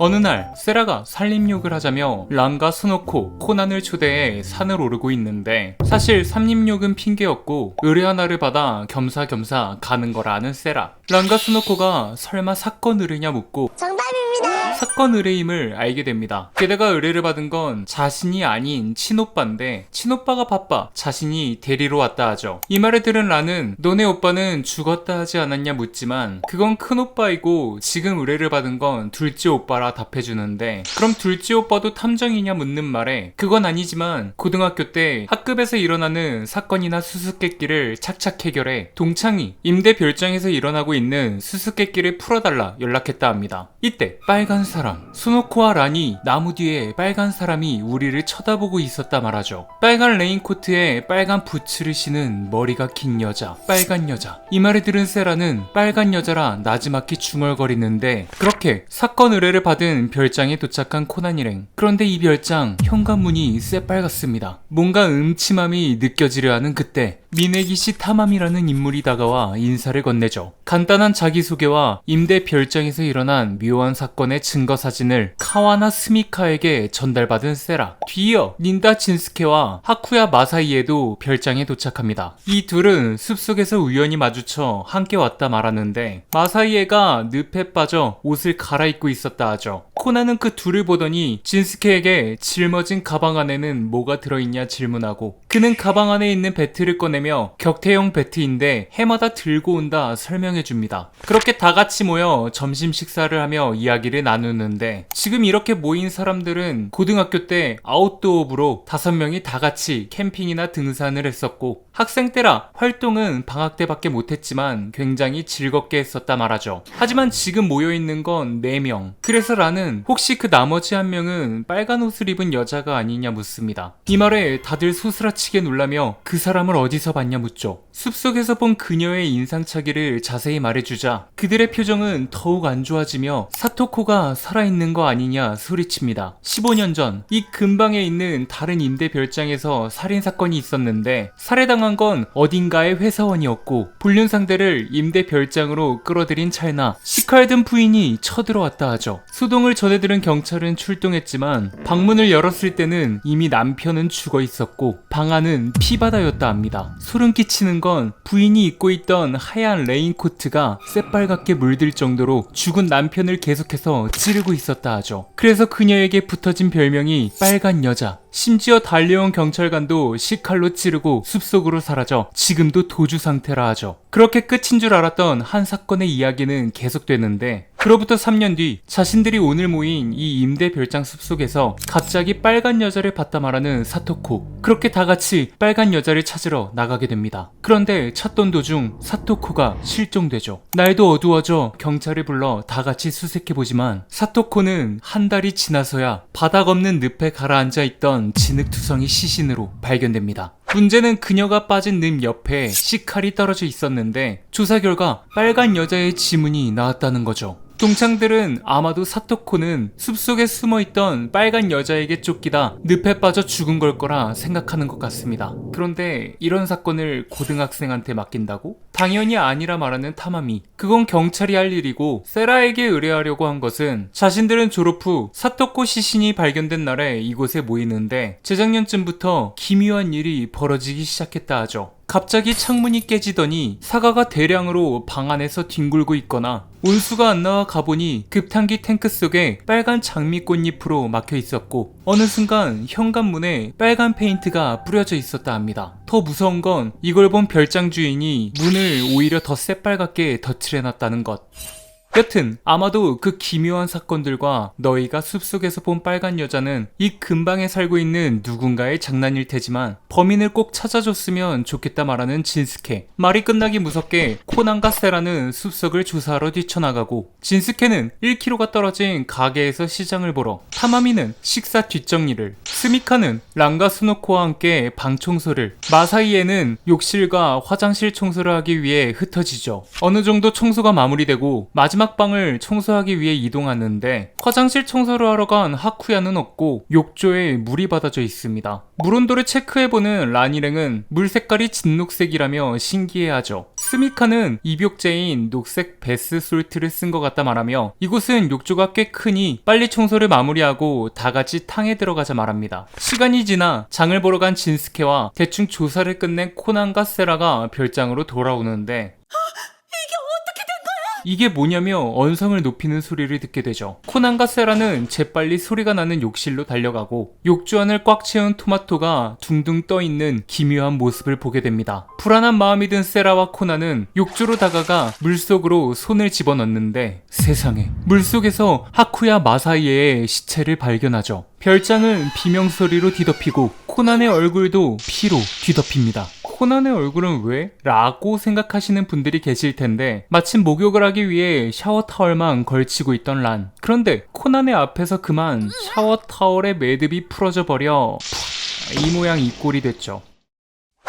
어느 날 세라가 살림욕을 하자며 란과 스노코, 코난을 초대해 산을 오르고 있는데 사실 삼림욕은 핑계였고 의뢰 하나를 받아 겸사겸사 가는 거라는 세라 란과 스노코가 설마 사건 의뢰냐 묻고 정답입니다. 사건 의뢰임을 알게 됩니다. 게다가 의뢰를 받은 건 자신이 아닌 친오빠인데 친오빠가 바빠 자신이 데리러 왔다 하죠. 이 말을 들은 라는 너네 오빠는 죽었다 하지 않았냐 묻지만 그건 큰오빠이고 지금 의뢰를 받은 건 둘째 오빠라 답해주는데 그럼 둘째 오빠도 탐정이냐 묻는 말에 그건 아니지만 고등학교 때 학급에서 일어나는 사건이나 수수께끼를 착착 해결해 동창이 임대 별장에서 일어나고 있는 수수께끼를 풀어달라 연락했다 합니다. 이때 빨간 사람 수노코와 란이 나무 뒤에 빨간 사람이 우리를 쳐다보고 있었다 말하죠. 빨간 레인코트에 빨간 부츠를 신은 머리가 긴 여자, 빨간 여자. 이 말을 들은 세라는 빨간 여자라 나지막히 중얼거리는데 그렇게 사건 의뢰를 받은 별장에 도착한 코난 일행. 그런데 이 별장 현관문이 새빨갛습니다. 뭔가 음침함이 느껴지려 하는 그때 미네기시 타맘이라는 인물이 다가와 인사를 건네죠. 간단한 자기소개와 임대 별장에서 일어난 묘한 사건의 증거 사진을 카와나 스미카에게 전달받은 세라. 뒤이어 닌다 진스케와 하쿠야 마사이에도 별장에 도착합니다. 이 둘은 숲속에서 우연히 마주쳐 함께 왔다 말하는데 마사이에가 늪에 빠져 옷을 갈아입고 있었다 하죠. 코나는 그 둘을 보더니 진스케에게 짊어진 가방 안에는 뭐가 들어있냐 질문하고 그는 가방 안에 있는 배트를 꺼내며 격태용 배트인데 해마다 들고 온다 설명해 줍니다. 그렇게 다 같이 모여 점심 식사를 하며 이야기를 나누는데 지금 이렇게 모인 사람들은 고등학교 때 아웃도어부로 다섯 명이 다 같이 캠핑이나 등산을 했었고 학생 때라 활동은 방학 때밖에 못했지만 굉장히 즐겁게 했었다 말하죠. 하지만 지금 모여 있는 건 4명. 그래서 라는 혹시 그 나머지 한 명은 빨간 옷을 입은 여자가 아니냐 묻습니다. 이 말에 다들 소스라 치게 놀라며 그 사람을 어디서 봤냐 묻죠. 숲속에서 본 그녀의 인상착의를 자세히 말해주자 그들의 표정은 더욱 안 좋아지며 사토코가 살아있는 거 아니냐 소리칩니다. 15년 전 이 근방에 있는 다른 임대 별장에서 살인사건이 있었는데 살해당한 건 어딘가의 회사원이었고 불륜 상대를 임대 별장으로 끌어들인 찰나 시칼든 부인이 쳐들어왔다 하죠. 소동을 전해들은 경찰은 출동했지만 방문을 열었을 때는 이미 남편은 죽어 있었고 방 안은 피바다였다 합니다. 소름 끼치는 건 부인이 입고 있던 하얀 레인코트가 새빨갛게 물들 정도로 죽은 남편을 계속해서 찌르고 있었다 하죠. 그래서 그녀에게 붙어진 별명이 빨간 여자. 심지어 달려온 경찰관도 시칼로 찌르고 숲속으로 사라져 지금도 도주 상태라 하죠. 그렇게 끝인 줄 알았던 한 사건의 이야기는 계속되는데 그로부터 3년 뒤 자신들이 오늘 모인 이 임대 별장 숲속에서 갑자기 빨간 여자를 봤다 말하는 사토코 그렇게 다 같이 빨간 여자를 찾으러 나가게 됩니다. 그런데 찾던 도중 사토코가 실종되죠. 날도 어두워져 경찰을 불러 다 같이 수색해보지만 사토코는 한 달이 지나서야 바닥 없는 늪에 가라앉아 있던 진흙투성이 시신으로 발견됩니다. 문제는 그녀가 빠진 늪 옆에 시칼이 떨어져 있었는데 조사 결과 빨간 여자의 지문이 나왔다는 거죠. 동창들은 아마도 사토코는 숲속에 숨어있던 빨간 여자에게 쫓기다 늪에 빠져 죽은 걸 거라 생각하는 것 같습니다. 그런데 이런 사건을 고등학생한테 맡긴다고? 당연히 아니라 말하는 타마미. 그건 경찰이 할 일이고 세라에게 의뢰하려고 한 것은 자신들은 졸업 후 사토코 시신이 발견된 날에 이곳에 모이는데 재작년쯤부터 기묘한 일이 벌어지기 시작했다 하죠. 갑자기 창문이 깨지더니 사과가 대량으로 방 안에서 뒹굴고 있거나 온수가 안 나와 가보니 급탄기 탱크 속에 빨간 장미꽃잎으로 막혀 있었고 어느 순간 현관문에 빨간 페인트가 뿌려져 있었다 합니다. 더 무서운 건 이걸 본 별장 주인이 문을 오히려 더 새빨갛게 덧칠해놨다는 것. 여튼 아마도 그 기묘한 사건들과 너희가 숲속에서 본 빨간 여자는 이 근방에 살고 있는 누군가의 장난일 테지만 범인을 꼭 찾아줬으면 좋겠다 말하는 진스케. 말이 끝나기 무섭게 코난과 세라는 숲속을 조사하러 뛰쳐나가고 진스케는 1km가 떨어진 가게에서 시장을 보러 타마미는 식사 뒷정리를 스미카는 랑과 스노코와 함께 방 청소를 마사이에는 욕실과 화장실 청소를 하기 위해 흩어지죠. 어느 정도 청소가 마무리되고 마지막 방을 청소하기 위해 이동하는데 화장실 청소를 하러 간 하쿠야는 없고 욕조에 물이 받아져 있습니다. 물 온도를 체크해보는 라니랭은 물 색깔이 진녹색이라며 신기해하죠. 스미카는 입욕제인 녹색 베스 솔트를 쓴 것 같다 말하며 이곳은 욕조가 꽤 크니 빨리 청소를 마무리하고 다 같이 탕에 들어가자 말합니다. 시간이 지나 장을 보러 간 진스케와 대충 조사를 끝낸 코난과 세라가 별장으로 돌아오는데 이게 뭐냐며 언성을 높이는 소리를 듣게 되죠. 코난과 세라는 재빨리 소리가 나는 욕실로 달려가고 욕조 안을 꽉 채운 토마토가 둥둥 떠 있는 기묘한 모습을 보게 됩니다. 불안한 마음이 든 세라와 코난은 욕조로 다가가 물속으로 손을 집어넣는데 세상에 물속에서 하쿠야 마사이의 시체를 발견하죠. 별장은 비명소리로 뒤덮이고 코난의 얼굴도 피로 뒤덮입니다. 코난의 얼굴은 왜? 라고 생각하시는 분들이 계실 텐데 마침 목욕을 하기 위해 샤워 타월만 걸치고 있던 란. 그런데 코난의 앞에서 그만 샤워 타월의 매듭이 풀어져 버려 푸, 이 모양 이 꼴이 됐죠.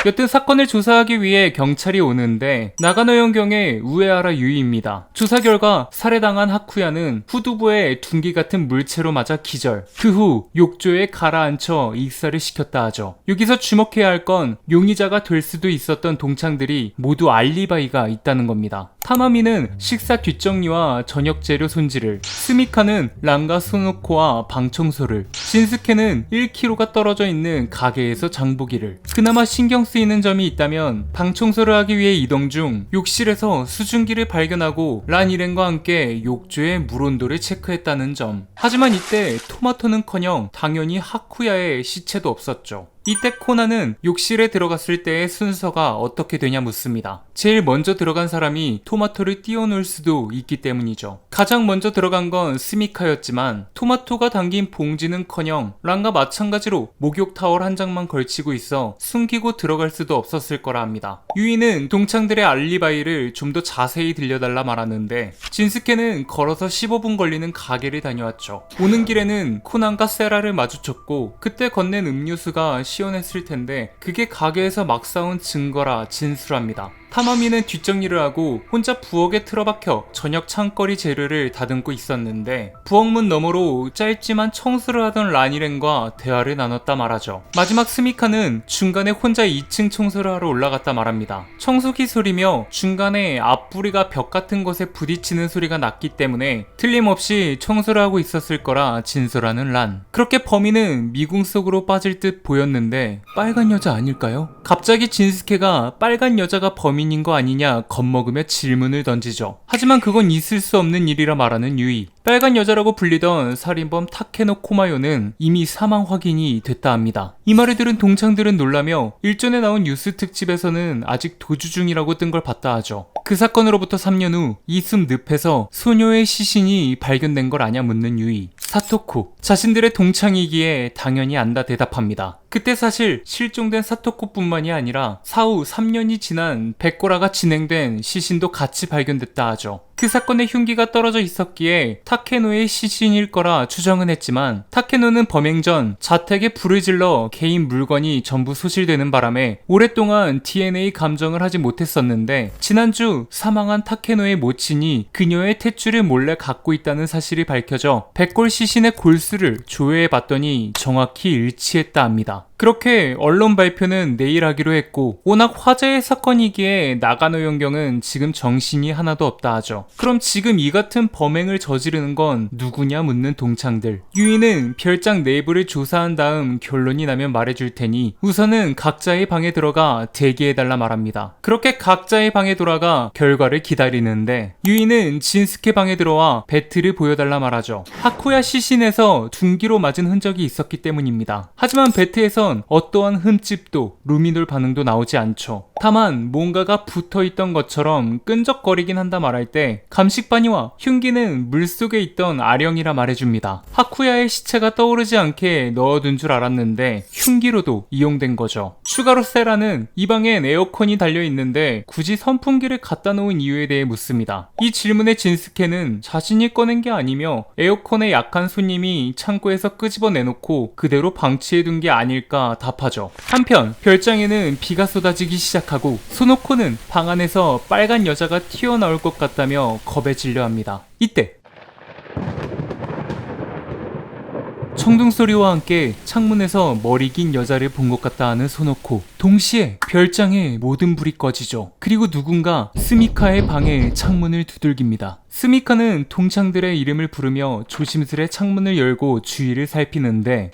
여튼 사건을 조사하기 위해 경찰이 오는데 나가노 연경의 우에하라 유이입니다. 조사 결과 살해당한 하쿠야는 후두부에 둔기 같은 물체로 맞아 기절. 그 후 욕조에 가라앉혀 익사를 시켰다 하죠. 여기서 주목해야 할 건 용의자가 될 수도 있었던 동창들이 모두 알리바이가 있다는 겁니다. 타마미는 식사 뒷정리와 저녁 재료 손질을, 스미카는 랑가 소노코와 방 청소를, 신스케는 1km가 떨어져 있는 가게에서 장보기를. 그나마 신경 쓰이는 점이 있다면 방 청소를 하기 위해 이동 중 욕실에서 수증기를 발견하고 란 일행과 함께 욕조의 물 온도를 체크했다는 점. 하지만 이때 토마토는커녕 당연히 하쿠야의 시체도 없었죠. 이때 코나는 욕실에 들어갔을 때의 순서가 어떻게 되냐 묻습니다. 제일 먼저 들어간 사람이 토마토를 띄워놓을 수도 있기 때문이죠. 가장 먼저 들어간 건 스미카였지만 토마토가 담긴 봉지는커녕 랑과 마찬가지로 목욕 타월 한 장만 걸치고 있어 숨기고 들어갈 수도 없었을 거라 합니다. 유이는 동창들의 알리바이를 좀 더 자세히 들려달라 말하는데 진스케는 걸어서 15분 걸리는 가게를 다녀왔죠. 오는 길에는 코난과 세라를 마주쳤고 그때 건넨 음료수가 시원했을 텐데 그게 가게에서 막 사온 증거라 진술합니다. 타마미는 뒷정리를 하고 혼자 부엌에 틀어박혀 저녁 창거리 재료를 다듬고 있었는데 부엌문 너머로 짧지만 청소를 하던 라니렌과 대화를 나눴다 말하죠. 마지막 스미카는 중간에 혼자 2층 청소를 하러 올라갔다 말합니다. 청소기 소리며 중간에 앞부리가 벽 같은 것에 부딪히는 소리가 났기 때문에 틀림없이 청소를 하고 있었을 거라 진술하는 란. 그렇게 범인은 미궁 속으로 빠질 듯 보였는데 빨간 여자 아닐까요? 갑자기 진스케가 빨간 여자가 범인 범인인 거 아니냐 겁먹으며 질문을 던지죠. 하지만 그건 있을 수 없는 일이라 말하는 유이. 빨간 여자라고 불리던 살인범 타케노 코마요는 이미 사망 확인이 됐다 합니다. 이 말을 들은 동창들은 놀라며 일전에 나온 뉴스 특집에서는 아직 도주 중이라고 뜬 걸 봤다 하죠. 그 사건으로부터 3년 후이숲 늪에서 소녀의 시신이 발견된 걸 아냐 묻는 유이. 사토코. 자신들의 동창이기에 당연히 안다 대답합니다. 그때 사실 실종된 사토코뿐만이 아니라 사후 3년이 지난 백고라가 진행된 시신도 같이 발견됐다 하죠. 그 사건의 흉기가 떨어져 있었기에 타케노의 시신일 거라 추정은 했지만 타케노는 범행 전 자택에 불을 질러 개인 물건이 전부 소실되는 바람에 오랫동안 DNA 감정을 하지 못했었는데 지난주 사망한 타케노의 모친이 그녀의 탯줄을 몰래 갖고 있다는 사실이 밝혀져 백골 시신의 골수를 조회해 봤더니 정확히 일치했다 합니다. 그렇게 언론 발표는 내일 하기로 했고 워낙 화제의 사건이기에 나가노 연경은 지금 정신이 하나도 없다 하죠. 그럼 지금 이 같은 범행을 저지르는 건 누구냐 묻는 동창들. 유이는 별장 내부를 조사한 다음 결론이 나면 말해줄 테니 우선은 각자의 방에 들어가 대기해달라 말합니다. 그렇게 각자의 방에 돌아가 결과를 기다리는데 유이는 진스케 방에 들어와 배트를 보여달라 말하죠. 하쿠야 시신에서 둔기로 맞은 흔적이 있었기 때문입니다. 하지만 배트에 선 어떠한 흠집도 루미놀 반응도 나오지 않죠. 다만 뭔가가 붙어 있던 것처럼 끈적거리긴 한다 말할 때 감식반이와 흉기는 물속에 있던 아령이라 말해줍니다. 하쿠야의 시체가 떠오르지 않게 넣어둔 줄 알았는데 흉기로도 이용된 거죠. 추가로 세라는 이 방엔 에어컨이 달려 있는데 굳이 선풍기를 갖다 놓은 이유에 대해 묻습니다. 이 질문에 진스케는 자신이 꺼낸 게 아니며 에어컨에 약한 손님이 창고에서 끄집어 내놓고 그대로 방치해 둔 게 아닐까 답하죠. 한편 별장에는 비가 쏟아지기 시작하고 소노코는 방 안에서 빨간 여자가 튀어나올 것 같다며 겁에 질려 합니다. 이때 청둥 소리와 함께 창문에서 머리 긴 여자를 본 것 같다 하는 소노코. 동시에 별장의 모든 불이 꺼지죠. 그리고 누군가 스미카의 방에 창문을 두들깁니다. 스미카는 동창들의 이름을 부르며 조심스레 창문을 열고 주위를 살피는데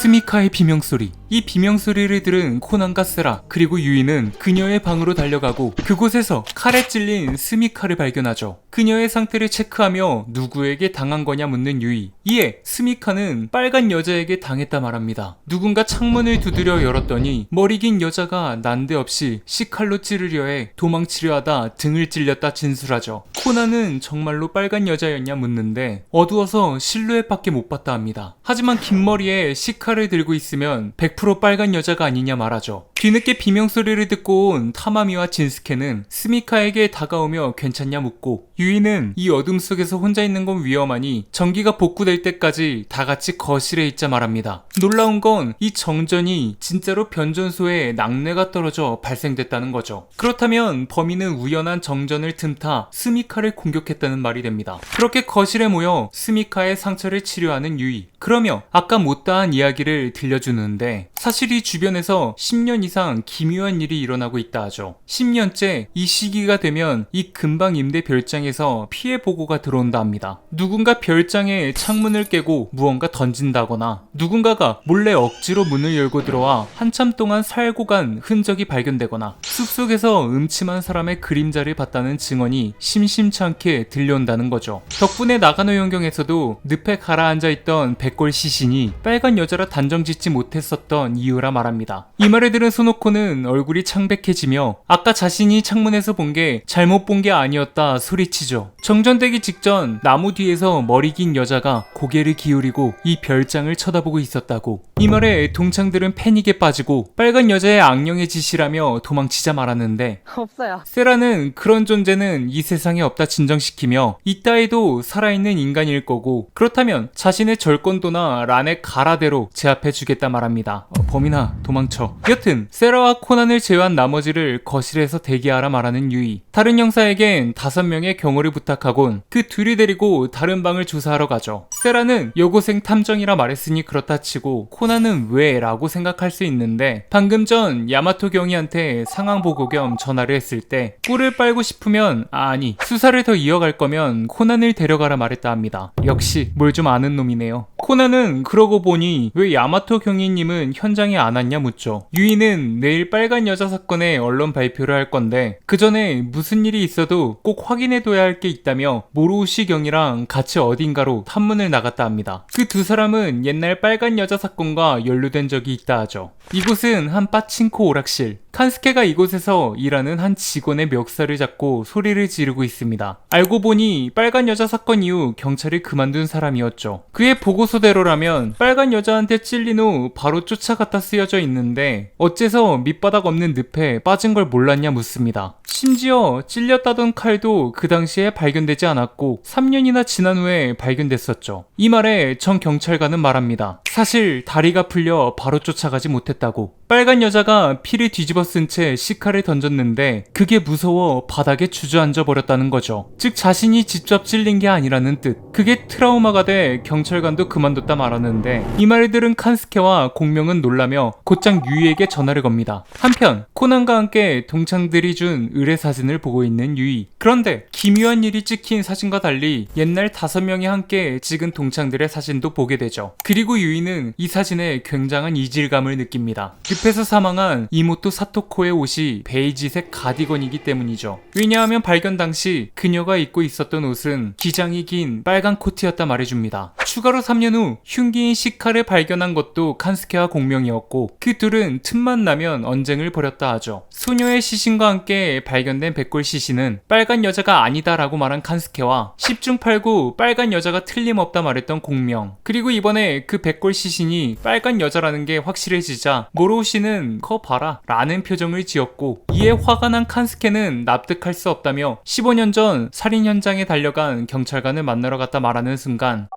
스미카의 비명소리. 이 비명소리를 들은 코난과 세라, 그리고 유이는 그녀의 방으로 달려가고 그곳에서 칼에 찔린 스미카를 발견하죠. 그녀의 상태를 체크하며 누구에게 당한 거냐 묻는 유이. 이에 스미카는 빨간 여자에게 당했다 말합니다. 누군가 창문을 두드려 열었더니 머리 긴 여자가 난데없이 시칼로 찌르려 해 도망치려 하다 등을 찔렸다 진술하죠. 코난은 정말로 빨간 여자였냐 묻는데 어두워서 실루엣 밖에 못 봤다 합니다. 하지만 긴 머리에 시칼을 들고 있으면 100% 빨간 여자가 아니냐 말하죠. 뒤늦게 비명소리를 듣고 온 타마미와 진스케는 스미카에게 다가오며 괜찮냐 묻고 유이는 이 어둠 속에서 혼자 있는 건 위험하니 전기가 복구될 때까지 다 같이 거실에 있자 말합니다. 놀라운 건 이 정전이 진짜로 변전소에 낙뢰가 떨어져 발생됐다는 거죠. 그렇다면 범인은 우연한 정전을 틈타 스미카를 공격했다는 말이 됩니다. 그렇게 거실에 모여 스미카의 상처를 치료하는 유이. 그러며 아까 못다한 이야기를 들려주는데 사실 이 주변에서 10년 이상 기묘한 일이 일어나고 있다 하죠. 10년째 이 시기가 되면 이 근방 임대 별장에서 피해 보고가 들어온다 합니다. 누군가 별장에 창문을 깨고 무언가 던진다거나 누군가가 몰래 억지로 문을 열고 들어와 한참 동안 살고 간 흔적이 발견되거나 숲속에서 음침한 사람의 그림자를 봤다는 증언이 심심찮게 들려온다는 거죠. 덕분에 나가노 연경에서도 늪에 가라앉아 있던 백골 시신이 빨간 여자라 단정 짓지 못했었던 이유라 말합니다. 이 말을 들은 소노코는 얼굴이 창백해지며 아까 자신이 창문에서 본 게 잘못 본 게 아니었다 소리치죠. 정전되기 직전 나무 뒤에서 머리 긴 여자가 고개를 기울이고 이 별장을 쳐다보고 있었다고. 이 말에 동창들은 패닉에 빠지고 빨간 여자의 악령의 짓이라며 도망치자 말았는데 없어요. 세라는 그런 존재는 이 세상에 없다 진정시키며 이따에도 살아있는 인간일 거고 그렇다면 자신의 절권도나 란의 가라대로 제압해 주겠다 말합니다. 어, 범인아 도망쳐. 여튼 세라와 코난을 제외한 나머지를 거실에서 대기하라 말하는 유이. 다른 형사에겐 다섯 명의 경호를 부탁하곤 그 둘이 데리고 다른 방을 조사하러 가죠. 세라는 여고생 탐정이라 말했으니 그렇다 치고 코난은 왜? 라고 생각할 수 있는데 방금 전 야마토 경이한테 상황 보고 겸 전화를 했을 때 꿀을 빨고 싶으면 아니 수사를 더 이어갈 거면 코난을 데려가라 말했다 합니다. 역시 뭘 좀 아는 놈이네요. 코난은 그러고 보니 왜 야마토 경위님은 현장에 안 왔냐 묻죠. 유이는 내일 빨간 여자 사건에 언론 발표를 할 건데 그 전에 무슨 일이 있어도 꼭 확인해둬야 할 게 있다며 모로우시 경이랑 같이 어딘가로 탐문을 나갔다 합니다. 그 두 사람은 옛날 빨간 여자 사건과 연루된 적이 있다 하죠. 이곳은 한 빠친코 오락실. 칸스케가 이곳에서 일하는 한 직원의 멱살을 잡고 소리를 지르고 있습니다. 알고 보니 빨간 여자 사건 이후 경찰이 그만둔 사람이었죠. 그의 보고 서대로라면 빨간 여자한테 찔린 후 바로 쫓아갔다 쓰여져 있는데 어째서 밑바닥 없는 늪에 빠진 걸 몰랐냐 묻습니다. 심지어 찔렸다던 칼도 그 당시에 발견되지 않았고 3년이나 지난 후에 발견됐었죠. 이 말에 전 경찰관은 말합니다. 사실 다리가 풀려 바로 쫓아가지 못했다고. 빨간 여자가 피를 뒤집어 쓴 채 시카를 던졌는데 그게 무서워 바닥에 주저앉아 버렸다는 거죠. 즉 자신이 직접 찔린 게 아니라는 뜻. 그게 트라우마가 돼 경찰관도 그 만뒀다 말았는데 이 말을 들은 칸스케와 공명은 놀라며 곧장 유이에게 전화를 겁니다. 한편 코난과 함께 동창들이 준 의뢰 사진을 보고 있는 유이. 그런데 기묘한 일이 찍힌 사진과 달리 옛날 다섯 명이 함께 찍은 동창들의 사진도 보게 되죠. 그리고 유이는 이 사진에 굉장한 이질감을 느낍니다. 늪에서 사망한 이모토 사토코의 옷이 베이지색 가디건이기 때문이죠. 왜냐하면 발견 당시 그녀가 입고 있었던 옷은 기장이 긴 빨간 코트였다 말해줍니다. 추가로 3년 후 흉기인 시카를 발견한 것도 칸스케와 공명이었고 그 둘은 틈만 나면 언쟁을 벌였다 하죠. 소녀의 시신과 함께 발견된 백골 시신은 빨간 여자가 아니다라고 말한 칸스케와 10중 8구 빨간 여자가 틀림없다 말했던 공명. 그리고 이번에 그 백골 시신이 빨간 여자라는 게 확실해지자 모로우 씨는 커 봐라 라는 표정을 지었고 이에 화가 난 칸스케는 납득할 수 없다며 15년 전 살인 현장에 달려간 경찰관을 만나러 갔다 말하는 순간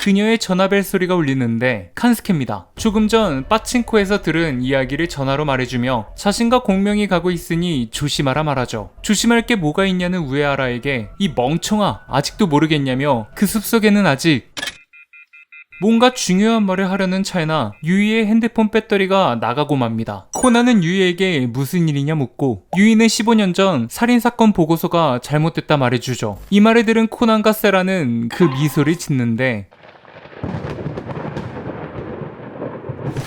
그녀의 전화벨 소리가 울리는데 칸스케입니다. 조금 전 빠친코에서 들은 이야기를 전화로 말해주며 자신과 공명이 가고 있으니 조심하라 말하죠. 조심할 게 뭐가 있냐는 우에하라에게 이 멍청아 아직도 모르겠냐며 그 숲속에는 아직 뭔가 중요한 말을 하려는 찰나 유이의 핸드폰 배터리가 나가고 맙니다. 코난은 유이에게 무슨 일이냐 묻고 유이는 15년 전 살인사건 보고서가 잘못됐다 말해주죠. 이 말을 들은 코난과 세라는 그 미소를 짓는데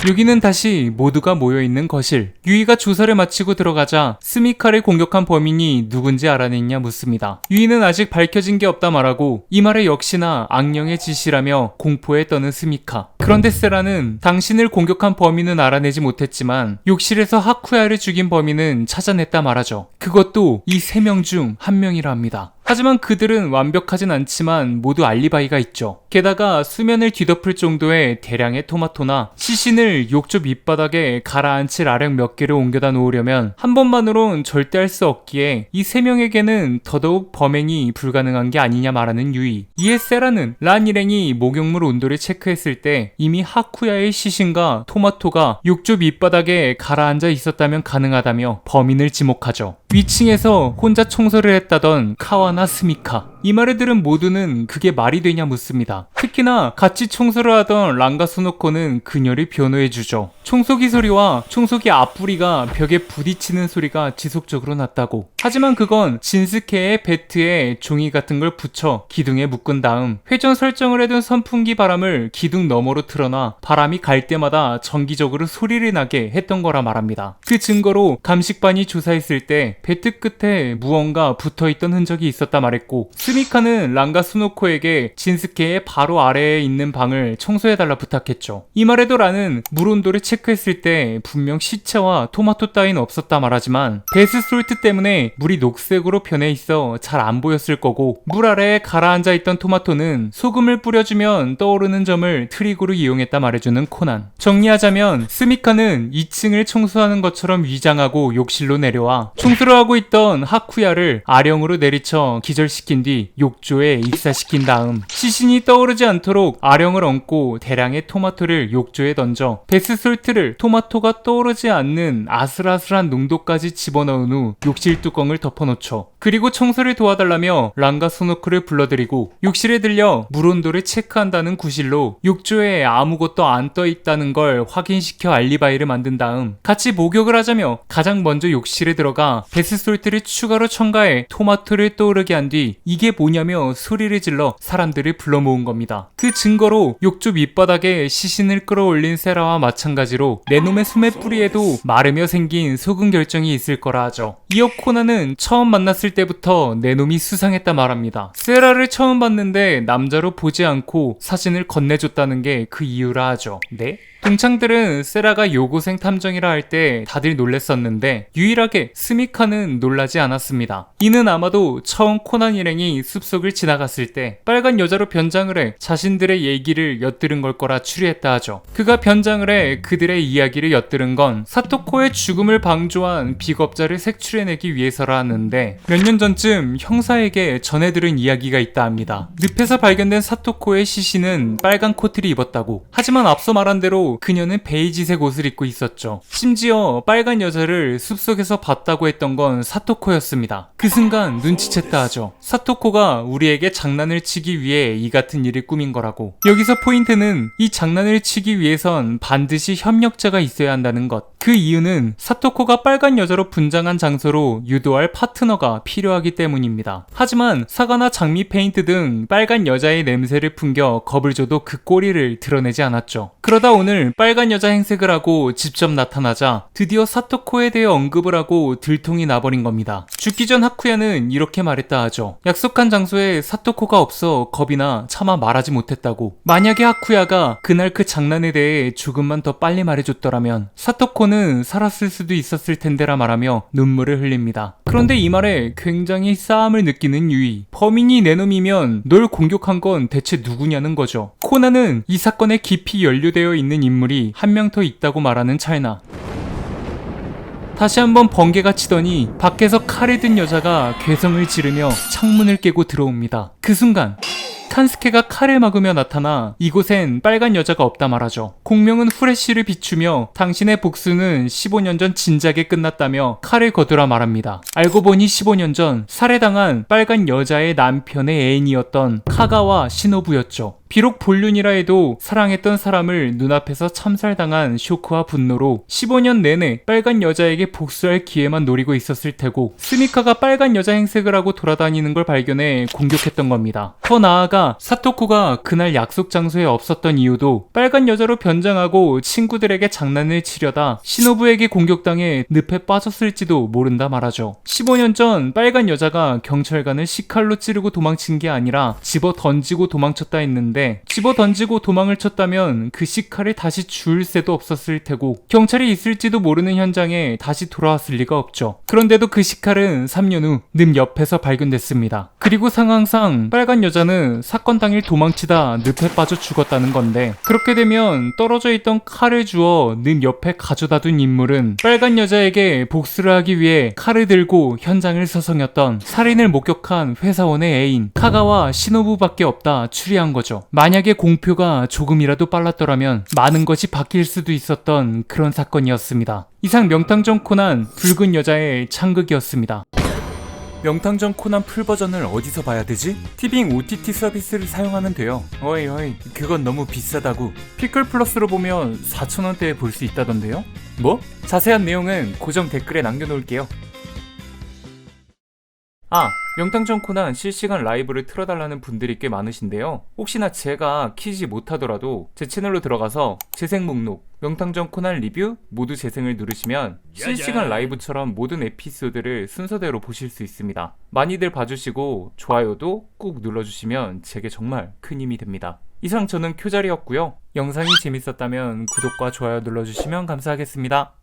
여기는 다시 모두가 모여있는 거실. 유이가 조사를 마치고 들어가자 스미카를 공격한 범인이 누군지 알아냈냐 묻습니다. 유이는 아직 밝혀진 게 없다 말하고 이 말에 역시나 악령의 짓이라며 공포에 떠는 스미카. 그런데 세라는 당신을 공격한 범인은 알아내지 못했지만 욕실에서 하쿠야를 죽인 범인은 찾아냈다 말하죠. 그것도 이 세 명 중 한 명이라 합니다. 하지만 그들은 완벽하진 않지만 모두 알리바이가 있죠. 게다가 수면을 뒤덮을 정도의 대량의 토마토나 시신을 욕조 밑바닥에 가라앉힐 아령 몇 개를 옮겨다 놓으려면 한 번만으론 절대 할 수 없기에 이 세 명에게는 더더욱 범행이 불가능한 게 아니냐 말하는 유이. 이에 세라는 란 일행이 목욕물 온도를 체크했을 때 이미 하쿠야의 시신과 토마토가 욕조 밑바닥에 가라앉아 있었다면 가능하다며 범인을 지목하죠. 위층에서 혼자 청소를 했다던 카와 나 스미카. 이 말을 들은 모두는 그게 말이 되냐 묻습니다. 특히나 같이 청소를 하던 랑가 수노코는 그녀를 변호해주죠. 청소기 소리와 청소기 앞부리가 벽에 부딪히는 소리가 지속적으로 났다고. 하지만 그건 진스케의 배트에 종이 같은 걸 붙여 기둥에 묶은 다음 회전 설정을 해둔 선풍기 바람을 기둥 너머로 틀어놔 바람이 갈 때마다 정기적으로 소리를 나게 했던 거라 말합니다. 그 증거로 감식반이 조사했을 때 배트 끝에 무언가 붙어 있던 흔적이 있었다 말했고 스미카는 랑가 수노코에게 진스케의 바로 아래에 있는 방을 청소해달라 부탁했죠. 이 말에도 라는 물 온도를 체크했을 때 분명 시체와 토마토 따윈 없었다 말하지만 데스솔트 때문에 물이 녹색으로 변해 있어 잘 안 보였을 거고 물 아래에 가라앉아 있던 토마토는 소금을 뿌려주면 떠오르는 점을 트릭으로 이용했다 말해주는 코난. 정리하자면 스미카는 2층을 청소하는 것처럼 위장하고 욕실로 내려와 청소를 하고 있던 하쿠야를 아령으로 내리쳐 기절시킨 뒤 욕조에 익사시킨 다음 시신이 떠오르지 않도록 아령을 얹고 대량의 토마토를 욕조에 던져 베스솔트를 토마토가 떠오르지 않는 아슬아슬한 농도까지 집어넣은 후 욕실 뚜껑을 덮어놓죠. 그리고 청소를 도와달라며 랑가 소노크를 불러들이고 욕실에 들려 물 온도를 체크한다는 구실로 욕조에 아무것도 안 떠 있다는 걸 확인시켜 알리바이를 만든 다음 같이 목욕을 하자며 가장 먼저 욕실에 들어가 베스솔트를 추가로 첨가해 토마토를 떠오르게 한 뒤 이게 뭐냐며 소리를 질러 사람들을 불러 모은 겁니다. 그 증거로 욕조 밑바닥에 시신을 끌어올린 세라와 마찬가지로 내놈의 숨의 뿌리에도 마르며 생긴 소금 결정이 있을 거라 하죠. 이어 코나는 처음 만났을 때부터 내놈이 수상했다 말합니다. 세라를 처음 봤는데 남자로 보지 않고 사진을 건네줬다는 게 그 이유라 하죠. 네? 동창들은 세라가 요고생 탐정이라 할 때 다들 놀랬었는데 유일하게 스미카는 놀라지 않았습니다. 이는 아마도 처음 코난 일행이 숲속을 지나갔을 때 빨간 여자로 변장을 해 자신들의 얘기를 엿들은 걸 거라 추리했다 하죠. 그가 변장을 해 그들의 이야기를 엿들은 건 사토코의 죽음을 방조한 비겁자를 색출해내기 위해서라 하는데 몇 년 전쯤 형사에게 전해들은 이야기가 있다 합니다. 늪에서 발견된 사토코의 시신은 빨간 코트를 입었다고. 하지만 앞서 말한 대로 그녀는 베이지색 옷을 입고 있었죠. 심지어 빨간 여자를 숲속에서 봤다고 했던 건 사토코였습니다. 그 순간 눈치챘다 하죠. 사토코가 우리에게 장난을 치기 위해 이 같은 일을 꾸민 거라고. 여기서 포인트는 이 장난을 치기 위해선 반드시 협력자가 있어야 한다는 것. 그 이유는 사토코가 빨간 여자로 분장한 장소로 유도할 파트너가 필요하기 때문입니다. 하지만 사과나 장미 페인트 등 빨간 여자의 냄새를 풍겨 겁을 줘도 그 꼬리를 드러내지 않았죠. 그러다 오늘 빨간 여자 행색을 하고 직접 나타나자 드디어 사토코에 대해 언급을 하고 들통이 나버린 겁니다. 죽기 전 하쿠야는 이렇게 말했다 하죠. 약속한 장소에 사토코가 없어 겁이나 차마 말하지 못했다고. 만약에 하쿠야가 그날 그 장난에 대해 조금만 더 빨리 말해줬더라면 사토코는 살았을 수도 있었을 텐데라 말하며 눈물을 흘립니다. 그런데 이 말에 굉장히 싸움을 느끼는 유이. 범인이 내 놈이면 널 공격한 건 대체 누구냐는 거죠. 코나는 이 사건에 깊이 연루되어 있는 인물이 한 명 더 있다고 말하는 찰나. 다시 한번 번개가 치더니 밖에서 칼을 든 여자가 괴성을 지르며 창문을 깨고 들어옵니다. 그 순간 칸스케가 칼을 막으며 나타나 이곳엔 빨간 여자가 없다 말하죠. 공명은 후레쉬를 비추며 당신의 복수는 15년 전 진작에 끝났다며 칼을 거두라 말합니다. 알고 보니 15년 전 살해당한 빨간 여자의 남편의 애인이었던 카가와 시노부였죠. 비록 불륜이라 해도 사랑했던 사람을 눈앞에서 참살당한 쇼크와 분노로 15년 내내 빨간 여자에게 복수할 기회만 노리고 있었을 테고 스미카가 빨간 여자 행색을 하고 돌아다니는 걸 발견해 공격했던 겁니다. 더 나아가 사토코가 그날 약속 장소에 없었던 이유도 빨간 여자로 변장하고 친구들에게 장난을 치려다 시노부에게 공격당해 늪에 빠졌을지도 모른다 말하죠. 15년 전 빨간 여자가 경찰관을 식칼로 찌르고 도망친 게 아니라 집어 던지고 도망쳤다 했는데 집어 던지고 도망을 쳤다면 그 식칼을 다시 줄 새도 없었을 테고 경찰이 있을지도 모르는 현장에 다시 돌아왔을 리가 없죠. 그런데도 그 식칼은 3년 후 늪 옆에서 발견됐습니다. 그리고 상황상 빨간 여자는 사건 당일 도망치다 늪에 빠져 죽었다는 건데 그렇게 되면 떨어져 있던 칼을 주어 늪 옆에 가져다 둔 인물은 빨간 여자에게 복수를 하기 위해 칼을 들고 현장을 서성였던 살인을 목격한 회사원의 애인 카가와 시노부밖에 없다 추리한 거죠. 만약에 공표가 조금이라도 빨랐더라면 많은 것이 바뀔 수도 있었던 그런 사건이었습니다. 이상 명탐정 코난 붉은 여자의 창극이었습니다. 명탐정 코난 풀 버전을 어디서 봐야 되지? 티빙 OTT 서비스를 사용하면 돼요. 어이 어이 그건 너무 비싸다고. 피클 플러스로 보면 4,000원대에 볼 수 있다던데요? 뭐? 자세한 내용은 고정 댓글에 남겨놓을게요. 아, 명탐정 코난 실시간 라이브를 틀어달라는 분들이 꽤 많으신데요. 혹시나 제가 키지 못하더라도 제 채널로 들어가서 재생 목록, 명탐정 코난 리뷰 모두 재생을 누르시면 실시간 라이브처럼 모든 에피소드를 순서대로 보실 수 있습니다. 많이들 봐주시고 좋아요도 꾹 눌러주시면 제게 정말 큰 힘이 됩니다. 이상 저는 큐자리였고요. 영상이 재밌었다면 구독과 좋아요 눌러주시면 감사하겠습니다.